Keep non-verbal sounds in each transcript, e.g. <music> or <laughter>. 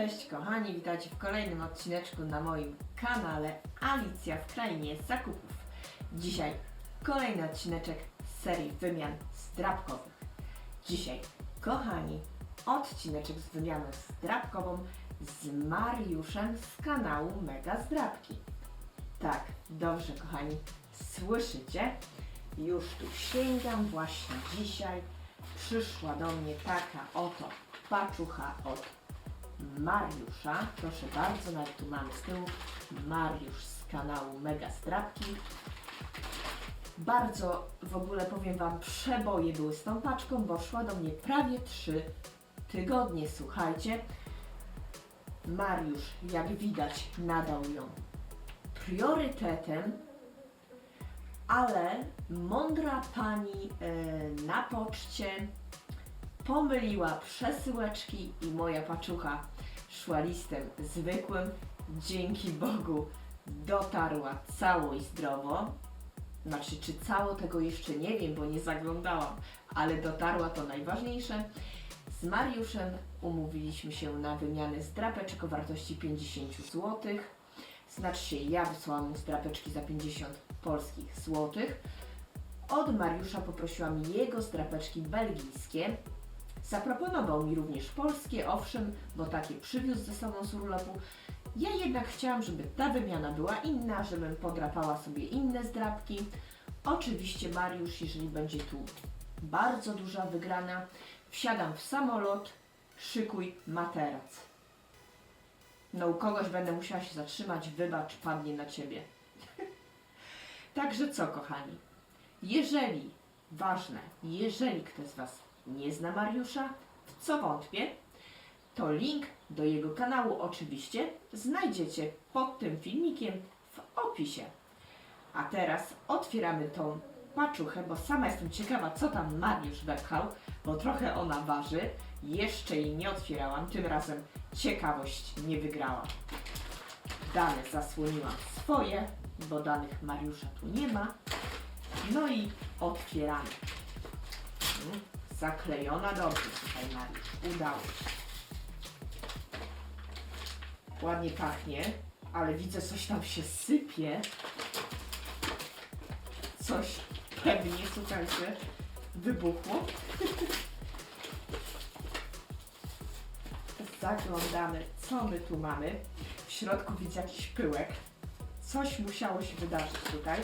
cześć kochani, witajcie w kolejnym odcineczku na moim kanale Alicja w Krainie Zakupów. Dzisiaj kolejny odcineczek z serii wymian zdrabkowych. Dzisiaj, kochani, odcineczek z wymianą zdrabkową z Mariuszem z kanału Mega Zdrabki. Tak, dobrze kochani, słyszycie? Już tu sięgam właśnie dzisiaj. Przyszła do mnie taka oto paczucha od Mariusza. Proszę bardzo, nawet tu mamy z tyłu Mariusz z kanału Mega Strapki. Bardzo w ogóle powiem Wam, przeboje były z tą paczką, bo szła do mnie prawie 3 tygodnie. Słuchajcie, Mariusz, jak widać, nadał ją priorytetem, ale mądra pani e, na poczcie pomyliła przesyłeczki i moja paczucha szła listem zwykłym. Dzięki Bogu dotarła cało i zdrowo. Znaczy, czy cało tego jeszcze nie wiem, bo nie zaglądałam, ale dotarła to najważniejsze. Z Mariuszem umówiliśmy się na wymianę zdrapeczek o wartości 50 zł. Znaczy się, ja wysłałam mu zdrapeczki za 50 polskich złotych. Od Mariusza poprosiłam jego zdrapeczki belgijskie. Zaproponował mi również polskie, owszem, bo takie przywiózł ze sobą z urlopu. Ja jednak chciałam, żeby ta wymiana była inna, żebym podrapała sobie inne zdrapki. Oczywiście Mariusz, jeżeli będzie tu bardzo duża wygrana, wsiadam w samolot, szykuj materac. No u kogoś będę musiała się zatrzymać, wybacz, padnie na ciebie. <laughs> Także co, kochani? Jeżeli, ważne, jeżeli ktoś z Was nie zna Mariusza, w co wątpię, to link do jego kanału oczywiście znajdziecie pod tym filmikiem w opisie. A teraz otwieramy tą paczuchę, bo sama jestem ciekawa, co tam Mariusz wepchał, bo trochę ona waży. Jeszcze jej nie otwierałam, tym razem ciekawość nie wygrała. Dane zasłoniłam swoje, bo danych Mariusza tu nie ma. No i otwieramy. Zaklejona dobrze, słuchaj Mariusz, udało się. Ładnie pachnie, ale widzę coś tam się sypie. Coś pewnie, słuchajcie, wybuchło. <laughs> Zaglądamy, co my tu mamy. W środku widzę jakiś pyłek. Coś musiało się wydarzyć tutaj.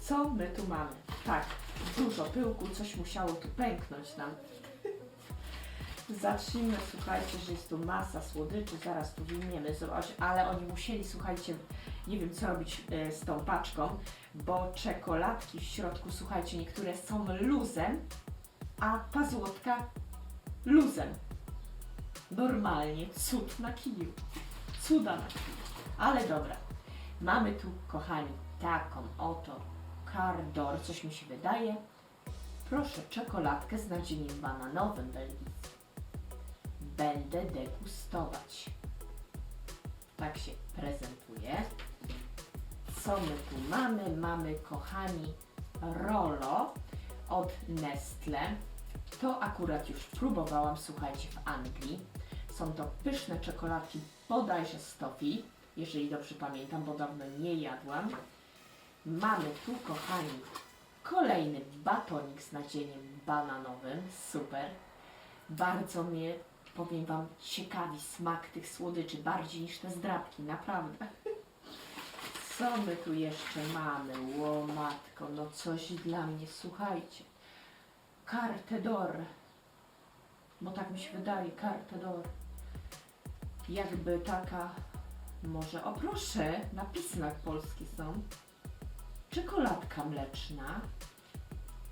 Co my tu mamy? Tak, dużo pyłku, coś musiało tu pęknąć nam. Zacznijmy, słuchajcie, że jest tu masa słodyczy, zaraz tu wyjmiemy, zobacz, ale oni musieli, słuchajcie, nie wiem co robić e, z tą paczką, bo czekoladki w środku, słuchajcie, niektóre są luzem, a pazłotka luzem. Normalnie cud na kiju. Cuda na kiju. Ale dobra. Mamy tu, kochani, taką oto Cardor, coś mi się wydaje. Proszę, czekoladkę z nadzieniem bananowym belgijskim. Będę degustować. Tak się prezentuje. Co my tu mamy? Mamy, kochani, Rolo od Nestle. To akurat już próbowałam, słuchajcie, w Anglii. Są to pyszne czekoladki, bodajże z tofi, jeżeli dobrze pamiętam, bo dawno nie jadłam. Mamy tu, kochani, kolejny batonik z nadzieniem bananowym. Super. Bardzo mnie, powiem Wam, ciekawi smak tych słodyczy, bardziej niż te zdrabki, naprawdę. Co my tu jeszcze mamy? Ło matko, no coś dla mnie, słuchajcie. Carte d'or. Bo tak mi się wydaje, carte d'or. Jakby taka, może, o proszę, napisy na polskie są. Czekoladka mleczna.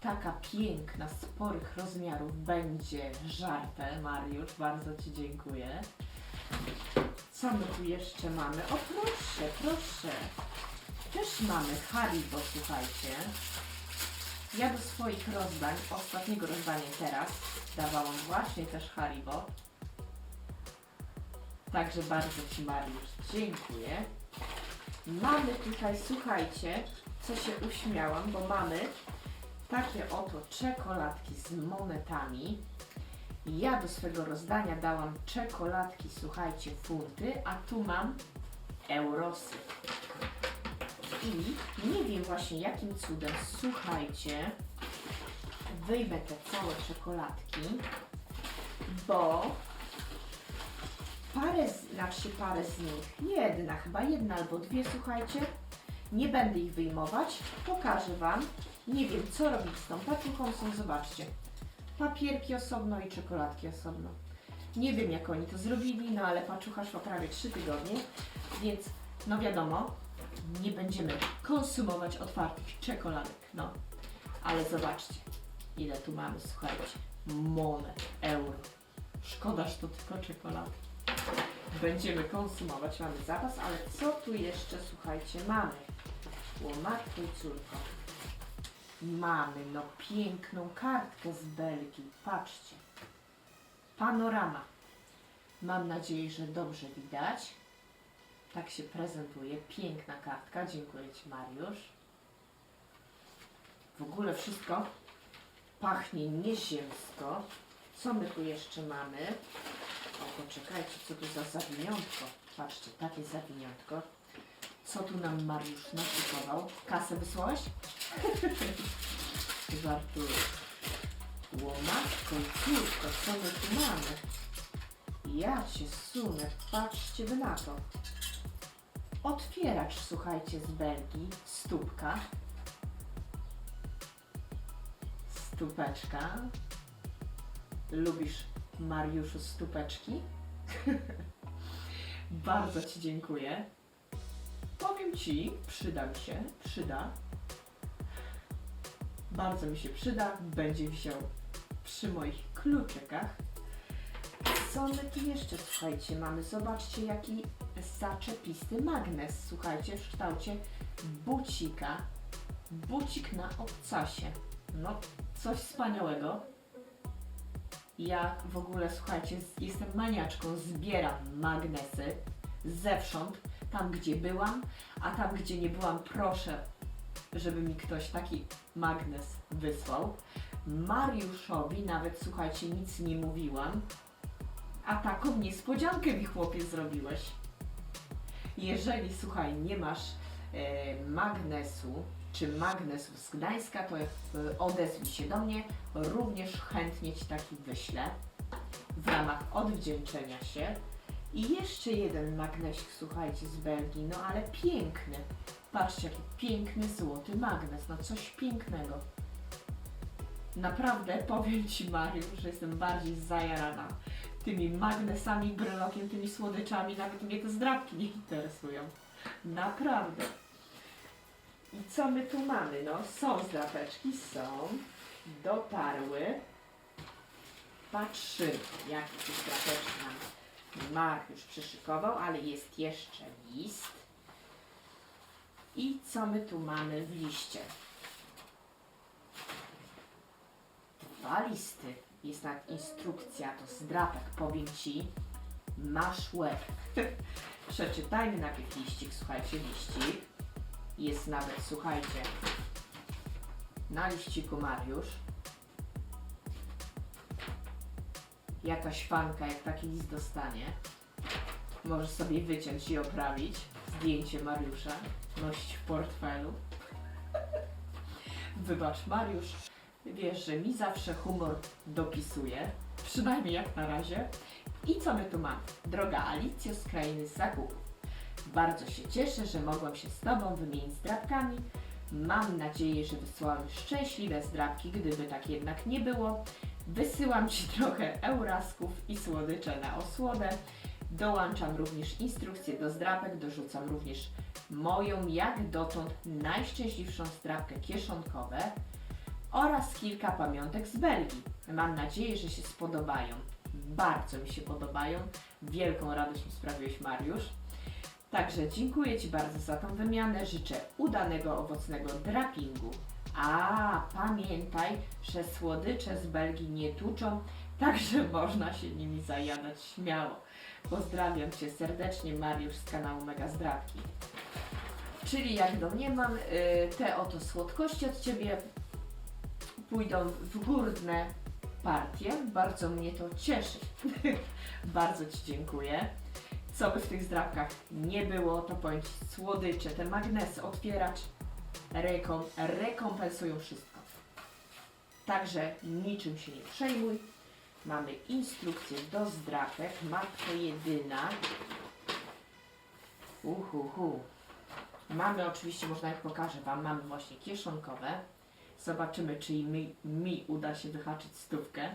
Taka piękna, sporych rozmiarów będzie żartę, Mariusz, bardzo Ci dziękuję. Co my tu jeszcze mamy? O proszę, proszę. Też mamy Haribo, słuchajcie. Ja do swoich rozdań, ostatniego rozdania teraz, dawałam właśnie też Haribo. Także bardzo Ci Mariusz dziękuję. Mamy tutaj, słuchajcie, co się uśmiałam, bo mamy takie oto czekoladki z monetami. Ja do swego rozdania dałam czekoladki, słuchajcie, funty, a tu mam eurosy. I nie wiem właśnie jakim cudem, słuchajcie, wyjmę te całe czekoladki, bo parę, znaczy parę z nich, jedna, chyba jedna albo dwie, słuchajcie, nie będę ich wyjmować, pokażę Wam. Nie wiem, co robić z tą paczuchą, są, zobaczcie, papierki osobno i czekoladki osobno. Nie wiem, jak oni to zrobili, no ale paczucha szła prawie 3 tygodnie, więc no wiadomo, nie będziemy konsumować otwartych czekoladek, no. Ale zobaczcie, ile tu mamy, słuchajcie, monet, euro. Szkoda, że to tylko czekolady. Będziemy konsumować, mamy zapas, ale co tu jeszcze, słuchajcie, mamy? Łomatko i córko. Mamy, no piękną kartkę z Belgii, patrzcie. Panorama. Mam nadzieję, że dobrze widać. Tak się prezentuje. Piękna kartka. Dziękuję Ci, Mariusz. W ogóle wszystko pachnie nieziemsko. Co my tu jeszcze mamy? O, poczekajcie, co tu za zawiniątko. Patrzcie, takie zawiniątko. Co tu nam Mariusz naszykował? Kasę wysłałeś? Żartuję. <laughs> Łomatko i córko, co my tu mamy? Ja cię sunę, patrzcie wy na to. Otwieracz, słuchajcie, z Belgii, stópka. Stupeczka. Lubisz, Mariuszu, stupeczki? <laughs> Bardzo Ci dziękuję. Ci, przyda mi się, przyda. Bardzo mi się przyda, będzie wisiał przy moich kluczykach. Co my tu jeszcze, słuchajcie, mamy? Zobaczcie, jaki zaczepisty magnes, słuchajcie, w kształcie bucika. Bucik na obcasie. No, coś wspaniałego. Ja w ogóle, słuchajcie, jestem maniaczką, zbieram magnesy zewsząd, tam gdzie byłam, a tam gdzie nie byłam, proszę, żeby mi ktoś taki magnes wysłał. Mariuszowi nawet, słuchajcie, nic nie mówiłam, a taką niespodziankę mi chłopie zrobiłeś. Jeżeli, słuchaj, nie masz e, magnesu, czy magnesu z Gdańska, to e, odezwij się do mnie, również chętnie Ci taki wyślę w ramach odwdzięczenia się. I jeszcze jeden magnesik, słuchajcie, z Belgii, no ale piękny. Patrzcie, jaki piękny złoty magnes, no coś pięknego. Naprawdę powiem Ci, Mariusz, że jestem bardziej zajarana tymi magnesami, brelokiem, tymi słodyczami, nawet mnie te zdrabki nie interesują. Naprawdę. I co my tu mamy? No, są zdrapeczki, są. Dotarły. Patrzymy, jakie tu zdrapeczki nam Mariusz przyszykował, ale jest jeszcze list. I co my tu mamy w liście? Dwa listy. Jest nawet instrukcja, to zdrapek, powiem Ci. Masz łeb. <laughs> Przeczytajmy najpierw liścik, słuchajcie, liścik. Jest nawet, słuchajcie, na liściku Mariusz. Jakaś fanka, jak taki list dostanie, możesz sobie wyciąć i oprawić. Zdjęcie Mariusza, nosić w portfelu. <laughs> Wybacz, Mariusz, wiesz, że mi zawsze humor dopisuje, przynajmniej jak na razie. I co my tu mamy? Droga Alicjo z krainy zakupów. Bardzo się cieszę, że mogłam się z Tobą wymienić zdrabkami. Mam nadzieję, że wysłałam szczęśliwe zdrabki, gdyby tak jednak nie było. Wysyłam Ci trochę eurasków i słodycze na osłodę. Dołączam również instrukcje do zdrabek, dorzucam również moją jak dotąd najszczęśliwszą zdrabkę kieszonkowe oraz kilka pamiątek z Belgii. Mam nadzieję, że się spodobają. Bardzo mi się podobają. Wielką radość mi sprawiłeś, Mariusz. Także dziękuję Ci bardzo za tą wymianę. Życzę udanego, owocnego drapingu. A pamiętaj, że słodycze z Belgii nie tuczą, także <laughs> można się nimi zajadać śmiało. Pozdrawiam Cię serdecznie, Mariusz z kanału Mega Zdrawki. Czyli jak domniemam, y, te oto słodkości od Ciebie pójdą w górne partię. Bardzo mnie to cieszy. <laughs> Bardzo Ci dziękuję. Co by w tych zdrabkach nie było, to powiem słodycze, te magnesy, otwieracz rekom, rekompensują wszystko. Także niczym się nie przejmuj. Mamy instrukcję do zdrapek, matka jedyna. Uhuhu. Mamy oczywiście, można jak pokażę Wam, mamy właśnie kieszonkowe. Zobaczymy, czy mi, mi uda się wyhaczyć stówkę.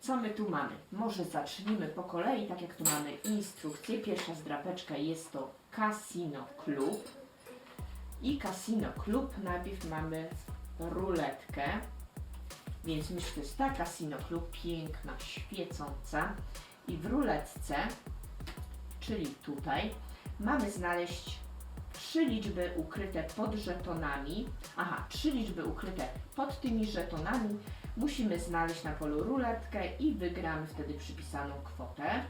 Co my tu mamy? Może zacznijmy po kolei, tak jak tu mamy instrukcję. Pierwsza zdrapeczka jest to Casino Club. I Casino Club najpierw mamy ruletkę. Więc myślę, że to jest ta Casino Club, piękna, świecąca. I w ruletce, czyli tutaj, mamy znaleźć trzy liczby ukryte pod żetonami. Aha, trzy liczby ukryte pod tymi żetonami. Musimy znaleźć na polu ruletkę i wygramy wtedy przypisaną kwotę.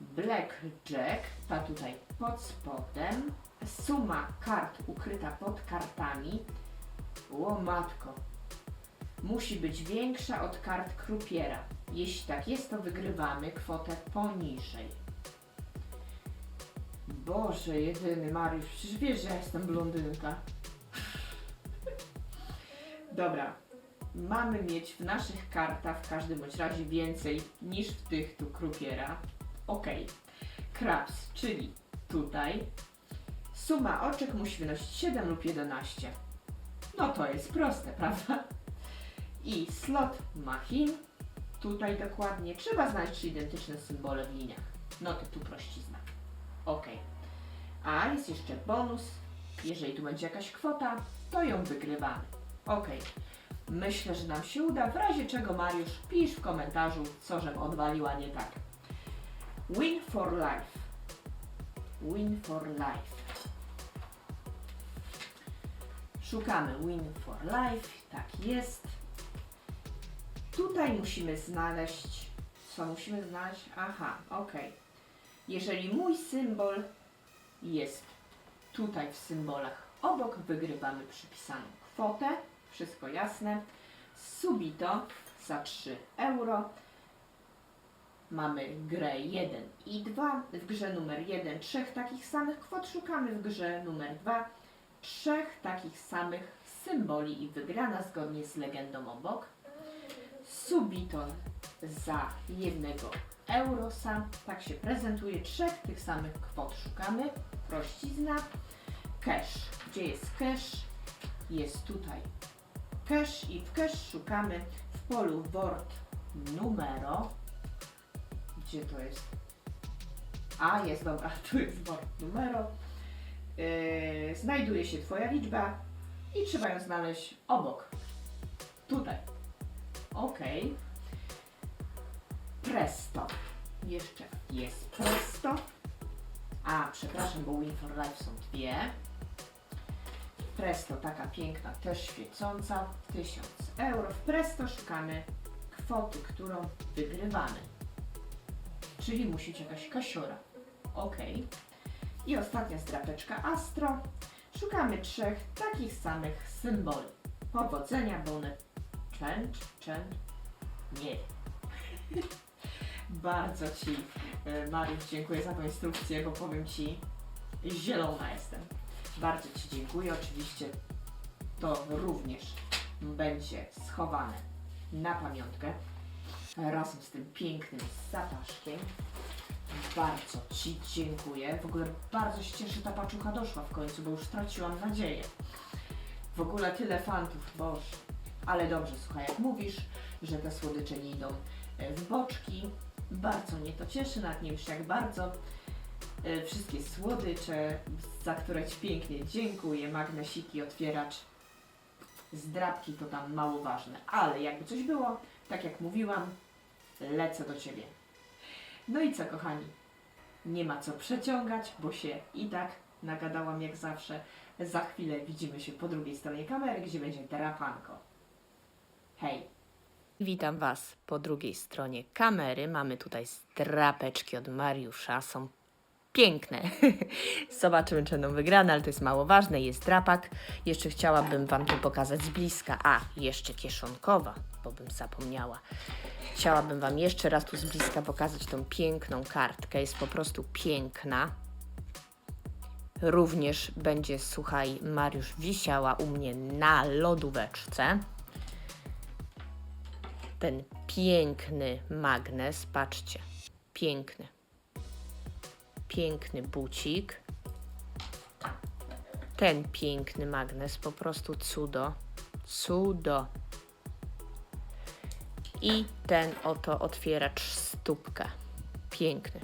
Blackjack, ta tutaj pod spodem. Suma kart ukryta pod kartami. O matko, musi być większa od kart krupiera. Jeśli tak jest, to wygrywamy kwotę poniżej. Boże, jedyny Mariusz, przecież wiesz, że ja jestem blondynka. <laughs> Dobra, mamy mieć w naszych kartach w każdym bądź razie więcej niż w tych tu krupiera. Ok. Krabs, czyli tutaj suma oczek musi wynosić 7 lub 11. No to jest proste, <laughs> prawda? I slot machin, tutaj dokładnie, trzeba znaleźć trzy identyczne symbole w liniach. No to tu prościzna. Ok. A jest jeszcze bonus. Jeżeli tu będzie jakaś kwota, to ją wygrywamy. Ok. Myślę, że nam się uda. W razie czego, Mariusz, pisz w komentarzu, co żem odwaliła nie tak. Win for life. Win for life. Szukamy win for life. Tak jest. Tutaj musimy znaleźć. Co musimy znaleźć? Aha, ok. Jeżeli mój symbol jest tutaj w symbolach obok, wygrywamy przypisaną kwotę. Wszystko jasne. Subito za 3 euro. Mamy grę 1 i 2. W grze numer 1 trzech takich samych kwot szukamy. W grze numer 2 trzech takich samych symboli i wygrana zgodnie z legendą obok. Subiton za jednego eurosa. Tak się prezentuje. Trzech tych samych kwot szukamy. Prościzna. Cash. Gdzie jest cash? Jest tutaj cash i w cash szukamy w polu word numero. Gdzie to jest? A, jest, dobra, <laughs> tu jest word numero. Yy, znajduje się Twoja liczba i trzeba ją znaleźć obok. Tutaj. Ok. Presto. Jeszcze jest Presto. A, przepraszam, bo Win for Life są dwie. Presto, taka piękna, też świecąca, 1000 euro. W Presto szukamy kwoty, którą wygrywamy. Czyli musi być jakaś kasiora. Ok. I ostatnia zdrapeczka Astro. Szukamy trzech takich samych symboli. Powodzenia, bony, częcz, częcz, nie. <laughs> Bardzo Ci, e, Mariusz, dziękuję za tą instrukcję, bo powiem Ci, zielona jestem. Bardzo Ci dziękuję. Oczywiście to również będzie schowane na pamiątkę razem z tym pięknym zapaszkiem. Bardzo Ci dziękuję. W ogóle bardzo się cieszę, ta paczucha doszła w końcu, bo już straciłam nadzieję. W ogóle tyle fantów, boż. Ale dobrze, słuchaj, jak mówisz, że te słodycze nie idą e, w boczki, bardzo mnie to cieszy, nawet nie wiesz jak bardzo. E, Wszystkie słodycze, za które Ci pięknie dziękuję, magnesiki, otwieracz, zdrabki to tam mało ważne. Ale jakby coś było, tak jak mówiłam, lecę do Ciebie. No i co, kochani? Nie ma co przeciągać, bo się i tak nagadałam jak zawsze. Za chwilę widzimy się po drugiej stronie kamery, gdzie będzie drapanko. Hej! Witam Was po drugiej stronie kamery. Mamy tutaj strapeczki od Mariusza. Są piękne. <laughs> Zobaczymy, czy będą wygrane, ale to jest mało ważne. Jest drapak. Jeszcze chciałabym Wam tu pokazać z bliska. A, jeszcze kieszonkowa, bo bym zapomniała. Chciałabym Wam jeszcze raz tu z bliska pokazać tą piękną kartkę. Jest po prostu piękna. Również będzie, słuchaj, Mariusz wisiała u mnie na lodóweczce. Ten piękny magnes, patrzcie, piękny. Piękny bucik. Ten piękny magnes, po prostu cudo. Cudo. I ten oto otwieracz stópkę. Piękny.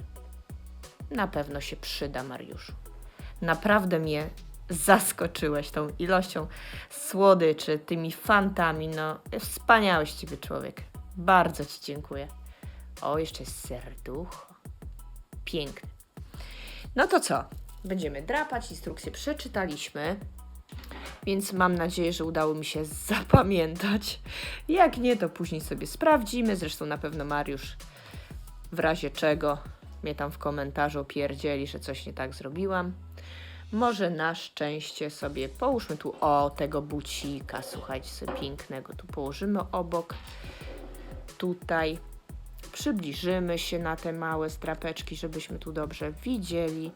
Na pewno się przyda, Mariuszu. Naprawdę mnie zaskoczyłeś tą ilością słodyczy, tymi fantami. No, wspaniały z ciebie człowiek. Bardzo ci dziękuję. O, jeszcze jest serducho. Piękny. No to co? Będziemy drapać, instrukcję przeczytaliśmy. Więc mam nadzieję, że udało mi się <laughs> zapamiętać. Jak nie, to później sobie sprawdzimy. Zresztą na pewno Mariusz w razie czego mnie tam w komentarzu opierdzieli, że coś nie tak zrobiłam. Może na szczęście sobie połóżmy tu o tego bucika, słuchajcie sobie pięknego, tu położymy obok. Tutaj przybliżymy się na te małe strapeczki, żebyśmy tu dobrze widzieli.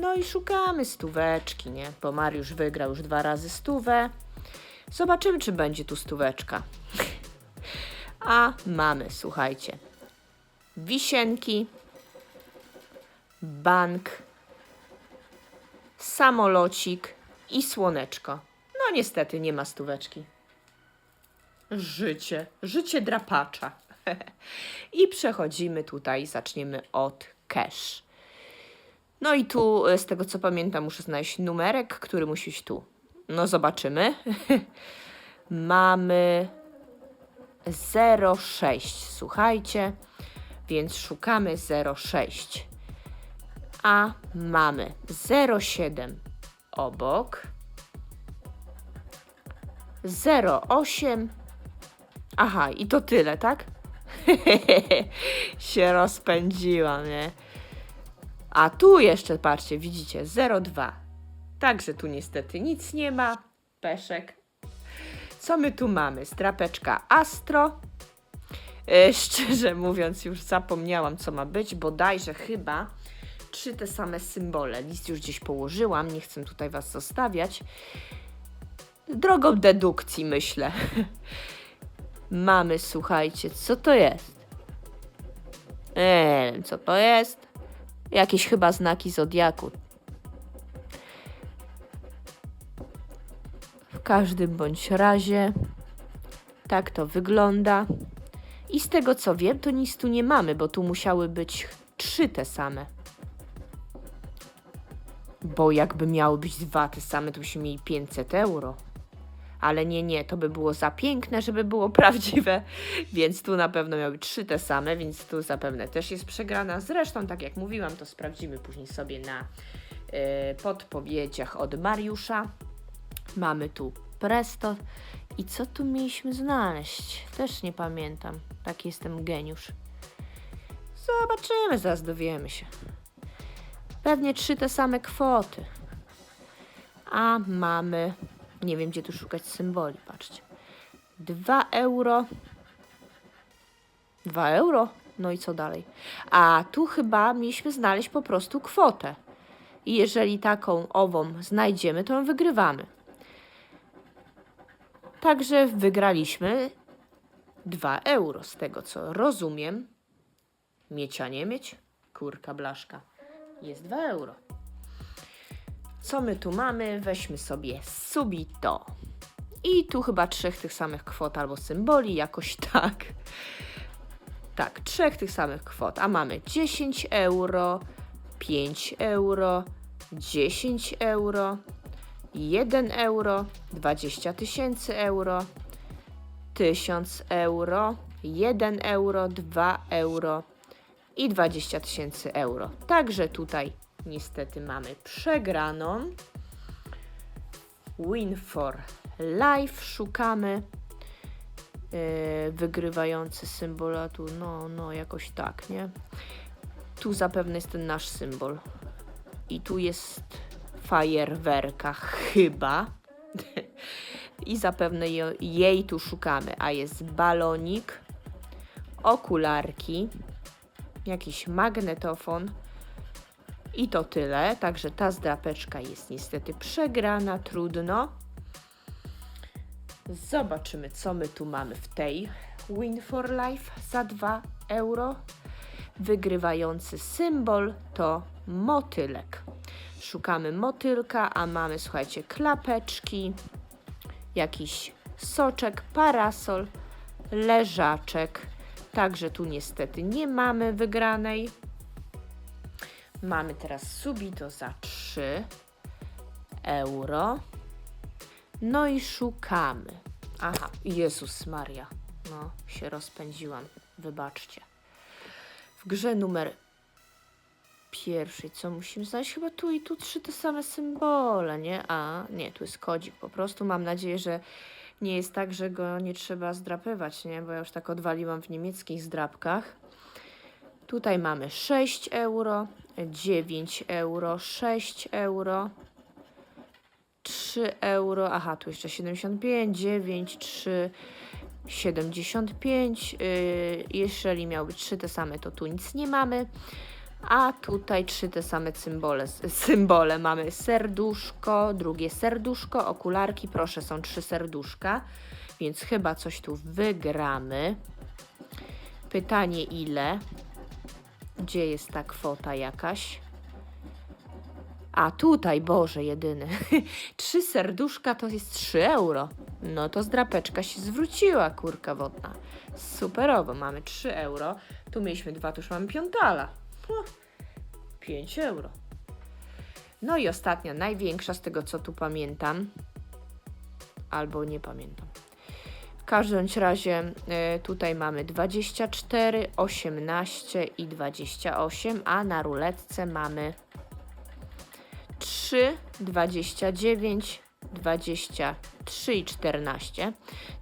No i szukamy stóweczki, nie? Bo Mariusz wygrał już dwa razy stówę. Zobaczymy, czy będzie tu stóweczka. <laughs> A mamy, słuchajcie, wisienki, bank, samolocik i słoneczko. No niestety nie ma stóweczki. Życie, życie drapacza. <laughs> I przechodzimy tutaj, zaczniemy od cash. No i tu, e, z tego co pamiętam, muszę znaleźć numerek, który musi być tu. No zobaczymy. <laughs> Mamy 06, słuchajcie, więc szukamy 06. A mamy 07 obok. 08. Aha, i to tyle, tak? <laughs> się rozpędziłam, nie? A tu jeszcze, patrzcie, widzicie, 0,2. Także tu niestety nic nie ma. Peszek. Co my tu mamy? Strapeczka Astro. E, <laughs> szczerze mówiąc, już zapomniałam, co ma być, bodajże chyba trzy te same symbole. List już gdzieś położyłam, nie chcę tutaj Was zostawiać. Drogą dedukcji, myślę. <laughs> Mamy, słuchajcie, co to jest? Nie co to jest. Jakieś chyba znaki zodiaku. W każdym bądź razie tak to wygląda. I z tego co wiem, to nic tu nie mamy, bo tu musiały być trzy te same. Bo jakby miały być dwa te same, to byśmy mieli 500 euro. Ale nie, nie, to by było za piękne, żeby było <laughs> prawdziwe, więc tu na pewno miały być trzy te same, więc tu zapewne też jest przegrana. Zresztą, tak jak mówiłam, to sprawdzimy później sobie na y, podpowiedziach od Mariusza. Mamy tu Presto. I co tu mieliśmy znaleźć? Też nie pamiętam. Tak jestem geniusz. Zobaczymy, zaraz dowiemy się. Pewnie trzy te same kwoty. A mamy, nie wiem gdzie tu szukać symboli, patrzcie. 2 euro. 2 euro? No i co dalej? A tu chyba mieliśmy znaleźć po prostu kwotę. I jeżeli taką ową znajdziemy, to ją wygrywamy. Także wygraliśmy 2 euro, z tego co rozumiem. Mieć, a nie mieć? Kurka blaszka. Jest 2 euro. Co my tu mamy? Weźmy sobie subito. I tu chyba trzech tych samych kwot albo symboli, jakoś <laughs> tak. Tak, trzech tych samych kwot. A mamy 10 euro, 5 euro, 10 euro, 1 euro, 20 tysięcy euro, 1000 euro, 1 euro, 2 euro i 20 tysięcy euro. Także tutaj niestety mamy przegraną. Win for life szukamy. Yy, wygrywający symbol, a tu no, no jakoś tak, nie? Tu zapewne jest ten nasz symbol. I tu jest fajerwerka chyba. <laughs> I zapewne je, jej tu szukamy. A jest balonik, okularki, jakiś magnetofon. I to tyle. Także ta zdrapeczka jest niestety przegrana, trudno. Zobaczymy, co my tu mamy w tej Win for Life za 2 euro. Wygrywający symbol to motylek. Szukamy motylka, a mamy, słuchajcie, klapeczki, jakiś soczek, parasol, leżaczek. Także tu niestety nie mamy wygranej. Mamy teraz subito za 3 euro. No i szukamy. Aha, Jezus Maria. No, się rozpędziłam. Wybaczcie. W grze numer pierwszej, co musimy znaleźć? Chyba tu i tu trzy te same symbole, nie? A, nie, tu jest kodzik po prostu. Mam nadzieję, że nie jest tak, że go nie trzeba zdrapywać, nie? Bo ja już tak odwaliłam w niemieckich zdrapkach. Tutaj mamy 6 euro, 9 euro, 6 euro, 3 euro, aha, tu jeszcze 75, 9, 3, 75. Yy, jeżeli miały być 3 te same, to tu nic nie mamy. A tutaj trzy te same symbole, symbole. Mamy serduszko, drugie serduszko, okularki, proszę, są trzy serduszka, więc chyba coś tu wygramy. Pytanie ile? Gdzie jest ta kwota jakaś? A tutaj, Boże, jedyny. <laughs> Trzy serduszka to jest 3 euro. No to zdrapeczka się zwróciła, kurka wodna. Superowo, mamy 3 euro. Tu mieliśmy dwa, tu już mamy piątala. Huh, 5 euro. No i ostatnia, największa z tego, co tu pamiętam. Albo nie pamiętam. Każdym razie y, tutaj mamy 24, 18 i 28, a na ruletce mamy 3, 29, 23 i 14.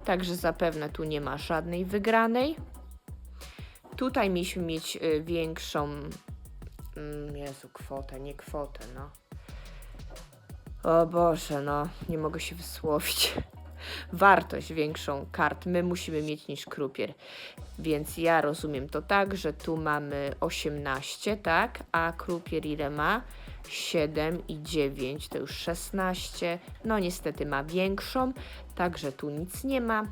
Także zapewne tu nie ma żadnej wygranej. Tutaj mieliśmy mieć y, większą. Mm, Jezu, kwotę, nie kwotę, no. O Boże, no, nie mogę się wysłowić. Wartość większą kart my musimy mieć niż krupier. Więc ja rozumiem to tak, że tu mamy 18, tak? A krupier ile ma? 7 i 9 to już 16. No niestety ma większą, także tu nic nie ma.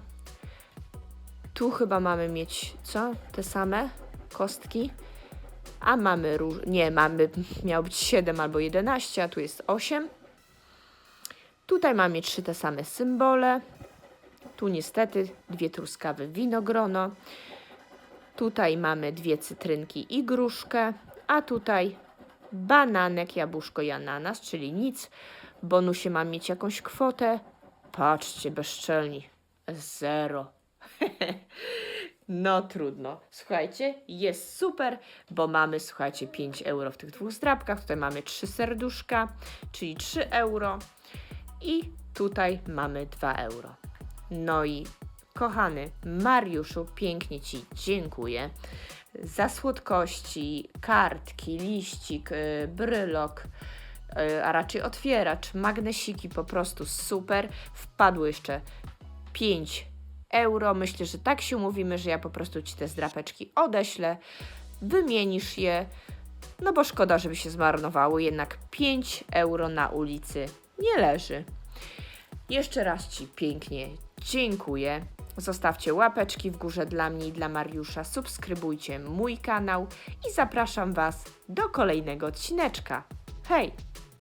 Tu chyba mamy mieć co? Te same kostki? A mamy. Nie, mamy... Miało być 7 albo 11, a tu jest 8. Tutaj mamy trzy te same symbole. Tu niestety dwie truskawy wingrono. Tutaj mamy dwie cytrynki i gruszkę, a tutaj bananek, jabłuszko i ananas, czyli nic. Bonusie mam mieć jakąś kwotę. Patrzcie, bezczelni. Zero. <laughs> No trudno. Słuchajcie, jest super, bo mamy, słuchajcie, 5 euro w tych dwóch zdrabkach. Tutaj mamy 3 serduszka, czyli 3 euro. I tutaj mamy 2 euro. No i kochany Mariuszu, pięknie Ci dziękuję za słodkości, kartki, liścik, y, brylok, y, a raczej otwieracz, magnesiki, po prostu super. Wpadło jeszcze 5 euro. Myślę, że tak się umówimy, że ja po prostu Ci te zdrapeczki odeślę, wymienisz je, no bo szkoda, żeby się zmarnowały, jednak 5 euro na ulicy nie leży. Jeszcze raz Ci pięknie dziękuję. Zostawcie łapeczki w górze dla mnie i dla Mariusza, subskrybujcie mój kanał i zapraszam Was do kolejnego odcineczka. Hej!